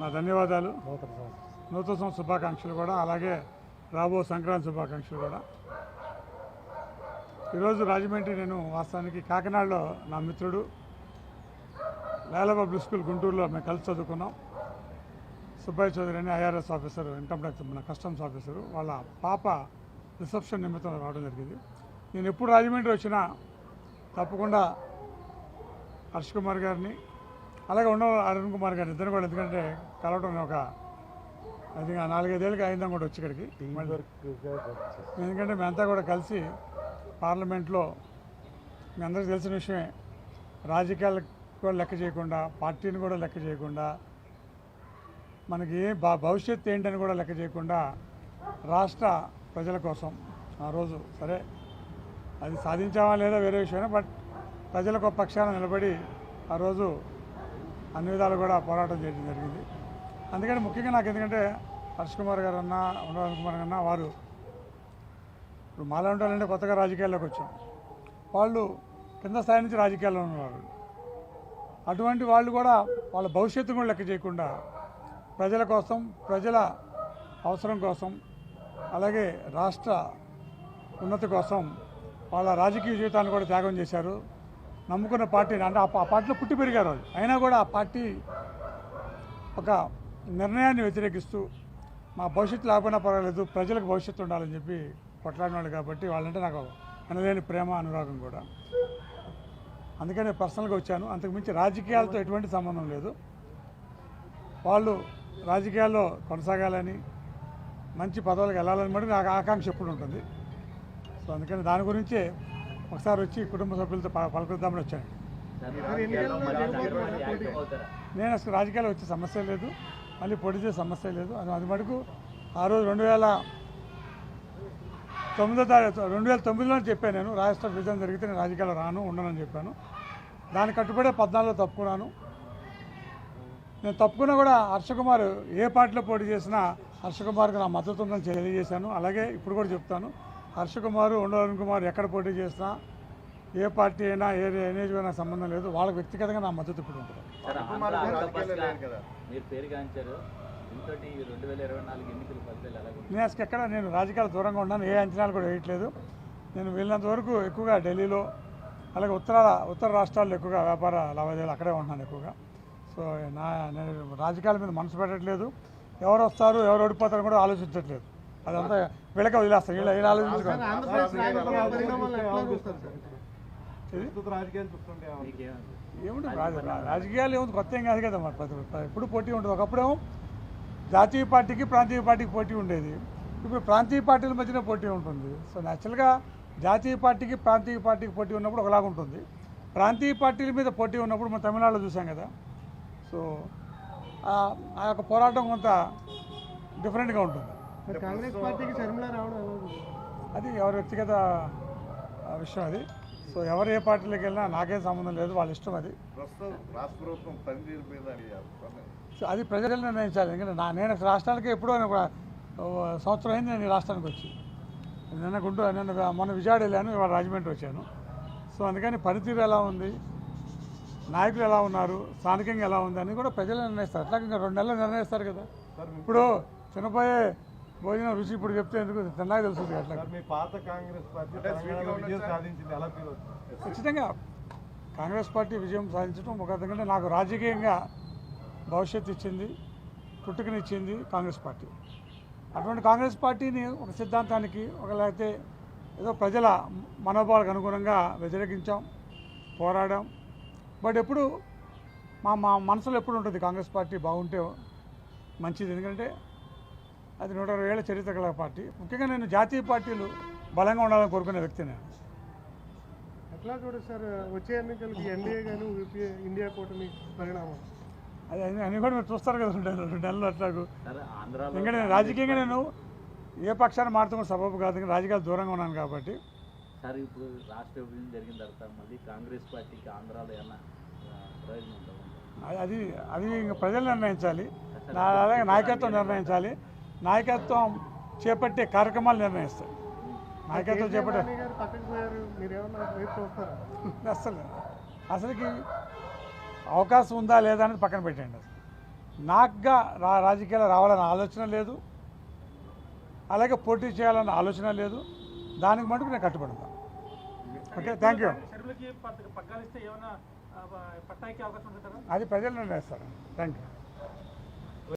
నా ధన్యవాదాలు. నూతన సంవత్సరం శుభాకాంక్షలు కూడా అలాగే రాబో సంక్రాంతి శుభాకాంక్షలు కూడా. ఈరోజు రాజమండ్రి నేను వాస్తవానికి కాకినాడలో నా మిత్రుడు. లాలా పబ్లిక్ స్కూల్ గుంటూరులో మేము కలిసి చదువుకున్నాం. సుబ్బయ్య చౌదరి అని ఐఆర్ఎస్ ఆఫీసర్ ఇన్కమ్ ట్యాక్స్ మన కస్టమ్స్ ఆఫీసరు. వాళ్ళ పాప రిసెప్షన్ నిమిత్తం రావడం జరిగింది. నేను ఎప్పుడు రాజమండ్రి వచ్చినా తప్పకుండా హర్ష్ కుమార్ గారిని అలాగే ఉన్న అరుణ్ కుమార్ గారిని ఇద్దరు కూడా ఎందుకంటే కలవడం నేను ఒక అది నాలుగైదేళ్ళకి అయిందాం కూడా వచ్చి ఇక్కడికి. ఎందుకంటే మేమంతా కూడా కలిసి పార్లమెంట్లో మీ అందరికీ తెలిసిన విషయమే రాజకీయాలకు కూడా లెక్క చేయకుండా పార్టీని కూడా లెక్క చేయకుండా మనకి ఏ భ భవిష్యత్తు ఏంటని కూడా లెక్క చేయకుండా రాష్ట్ర ప్రజల కోసం ఆ రోజు. సరే అది సాధించామా లేదా వేరే విషయమే బట్ ప్రజలకు పక్షాన నిలబడి ఆ రోజు అన్ని విధాలు కూడా పోరాటం చేయడం జరిగింది. అందుకని ముఖ్యంగా నాకు ఎందుకంటే హర్ష్ కుమార్ గారు అన్న ఉండవల్ కుమార్ అన్న వారు ఇప్పుడు మాలా ఉండాలంటే కొత్తగా రాజకీయాల్లోకి వచ్చాం. వాళ్ళు కింద స్థాయి నుంచి రాజకీయాల్లో ఉన్నవారు. అటువంటి వాళ్ళు కూడా వాళ్ళ భవిష్యత్తు కూడా లెక్క చేయకుండా ప్రజల కోసం ప్రజల అవసరం కోసం అలాగే రాష్ట్ర ఉన్నతి కోసం వాళ్ళ రాజకీయ జీవితాన్ని కూడా త్యాగం చేశారు. నమ్ముకున్న పార్టీని అంటే ఆ పార్టీలో పుట్టి పెరిగారు వాళ్ళు. అయినా కూడా ఆ పార్టీ ఒక నిర్ణయాన్ని వ్యతిరేకిస్తూ మా భవిష్యత్తు లేకపోయినా పర్వాలేదు ప్రజలకు భవిష్యత్తు ఉండాలని చెప్పి కొట్లాడిన వాళ్ళు కాబట్టి వాళ్ళంటే నాకు అనలేని ప్రేమ అనురాగం కూడా. అందుకనే పర్సనల్గా వచ్చాను. అంతకుమించి రాజకీయాలతో ఎటువంటి సంబంధం లేదు. వాళ్ళు రాజకీయాల్లో కొనసాగాలని మంచి పదవులకు వెళ్ళాలని మటుకు నాకు ఆకాంక్ష ఎప్పుడు ఉంటుంది. సో అందుకని దాని గురించే ఒకసారి వచ్చి కుటుంబ సభ్యులతో పలకరిద్దామని వచ్చాను నేను అసలు రాజకీయాలు వచ్చే సమస్య లేదు. మళ్ళీ పొడి చేసే సమస్య లేదు. అది అది మటుకు ఆ రోజు రెండు వేల తొమ్మిదో తారీఖు రెండు వేల తొమ్మిదిలో చెప్పాను నేను రాష్ట్ర విభజన జరిగితే నేను రాజకీయాలు రాను ఉండనని చెప్పాను. దాని కట్టుబడే పద్నాలుగులో తప్పుకున్నాను. నేను తప్పుకున్నా కూడా హర్షకుమార్ ఏ పార్టీలో పోటీ చేసినా హర్షకుమార్కి నా మద్దతు ఉందని తెలియజేశాను. అలాగే ఇప్పుడు కూడా చెప్తాను. హర్షకుమార్ ఉండవరుణ్ కుమార్ ఎక్కడ పోటీ చేసినా ఏ పార్టీ అయినా ఏ నియోజకవర్గం సంబంధం లేదు. వాళ్ళకి వ్యక్తిగతంగా నా మద్దతు ఇప్పుడు ఉంటుంది. నేను ఎక్కడ నేను రాజకీయాలు దూరంగా ఉన్నాను ఏ అంచనాలు కూడా వేయట్లేదు. నేను వెళ్ళినంత వరకు ఎక్కువగా ఢిల్లీలో అలాగే ఉత్తర ఉత్తర రాష్ట్రాల్లో ఎక్కువగా వ్యాపార లావాదేవీలు అక్కడే ఉంటున్నాను ఎక్కువగా. సో నా నేను రాజకీయాల మీద మనసు పెట్టట్లేదు. ఎవరు వస్తారు ఎవరు ఓడిపోతారని కూడా ఆలోచించట్లేదు. అదంతా వీళ్ళకే వదిలేస్తాను వీళ్ళ వీళ్ళు? ప్రస్తుత రాజకీయాలు? ఏముంటుంది ఏముంది కొత్త ఏం కాదు కదా మరి ఎప్పుడు పోటీ ఉంటుంది ఒకప్పుడేమో జాతీయ పార్టీకి ప్రాంతీయ పార్టీకి పోటీ ఉండేది ఇప్పుడు ప్రాంతీయ పార్టీల మధ్యన పోటీ ఉంటుంది సో న్యాచురల్గా జాతీయ పార్టీకి ప్రాంతీయ పార్టీకి పోటీ ఉన్నప్పుడు ఒకలాగా ఉంటుంది ప్రాంతీయ పార్టీల మీద పోటీ ఉన్నప్పుడు మనం తమిళనాడులో చూసాం కదా సో ఆ- ఆ యొక్క పోరాటం కొంత డిఫరెంట్గా ఉంటుంది కాంగ్రెస్ పార్టీకి రావడం? అది ఎవరి వ్యక్తిగత ఆ, విషయం అది. సో ఎవరు ఏ పార్టీలోకి వెళ్ళినా నాకేం సంబంధం లేదు వాళ్ళ ఇష్టం అది. అది ప్రజలు నిర్ణయించాలి. ఎందుకంటే నా నేను అసలు రాష్ట్రానికి ఎప్పుడో సంవత్సరం అయింది నేను ఈ రాష్ట్రానికి వచ్చి. నిన్న గుంటూరు నిన్న మొన్న విజయవాడ వెళ్ళాను ఇవాళ రాజమండ్రి వచ్చాను. సో అందుకని పనితీరు ఎలా ఉంది? నాయకులు ఎలా ఉన్నారు? స్థానికంగా ఎలా ఉంది? అని కూడా ప్రజలు నిర్ణయిస్తారు. అట్లా ఇంకా రెండు నెలలు నిర్ణయిస్తారు కదా. ఇప్పుడు తినపోయే భోజనం రుచి ఇప్పుడు చెప్తే ఎందుకు? తిన్నాక తెలుస్తుంది అట్లా. పాత కాంగ్రెస్ పార్టీ? సాధించింది. ఎలా ఫీల్ అవుతుంది? ఖచ్చితంగా కాంగ్రెస్ పార్టీ విజయం సాధించడం ఒక ఎందుకంటే నాకు రాజకీయంగా భవిష్యత్తు ఇచ్చింది పుట్టుకనిచ్చింది కాంగ్రెస్ పార్టీ. అటువంటి కాంగ్రెస్ పార్టీని ఒక సిద్ధాంతానికి ఒక లేకపోతే ఏదో ప్రజల మనోభావాలకు అనుగుణంగా వ్యతిరేకించాం పోరాడాం. బట్ ఎప్పుడు మా మా మనసులో ఎప్పుడు ఉంటుంది కాంగ్రెస్ పార్టీ బాగుంటే మంచిది? ఎందుకంటే అది నూట ఇరవై ఏళ్ళ చరిత్ర గల పార్టీ. ముఖ్యంగా నేను జాతీయ పార్టీలు బలంగా ఉండాలని కోరుకునే వ్యక్తి నేను. ఎట్లా చూడదు సార్ వచ్చే ఎన్నికలకి ఎన్డీఏ కానీ యూపీఏ ఇండియా కూటమి పరిణామం? అది అన్ని అన్ని కూడా మీరు చూస్తారు కదా రెండు నెలలు రెండు నెలలు అట్లాగు. ఎందుకంటే నేను రాజకీయంగా నేను ఏ పక్షాన్ని మారుతున్న సబబు కాదు రాజకీయాలు దూరంగా ఉన్నాను కాబట్టి. సార్ ఇప్పుడు రాష్ట్ర విభజన జరిగిన తర్వాత మళ్ళీ కాంగ్రెస్ పార్టీకి ఆంధ్రాలో ఏమన్నా ఆ, ప్రయోజనం ఉంటుందా? అది- అది అది ఇంకా ప్రజలు నిర్ణయించాలి. నా- అలాగే నాయకత్వం నిర్ణయించాలి. నాయకత్వం చేపట్టే కార్యక్రమాలు నిర్ణయిస్తాయి. నాయకత్వం చేపట్టే అసలు అసలుకి అవకాశం ఉందా లేదా అనేది పక్కన పెట్టండి అసలు. నాకుగా రా రాజకీయాలు రావాలన్న ఆలోచన లేదు. అలాగే పోటీ చేయాలన్న ఆలోచన లేదు. దానికి మటుకు నేను కట్టుబడతాను ఓకే థ్యాంక్ యూ. షర్మిలకి పగ్గాలు ఇస్తే ఏమైనా పట్టాయికి అవకాశం ఉంటుందా? అది ప్రజలు నిర్ణయిస్తారు. Thank you.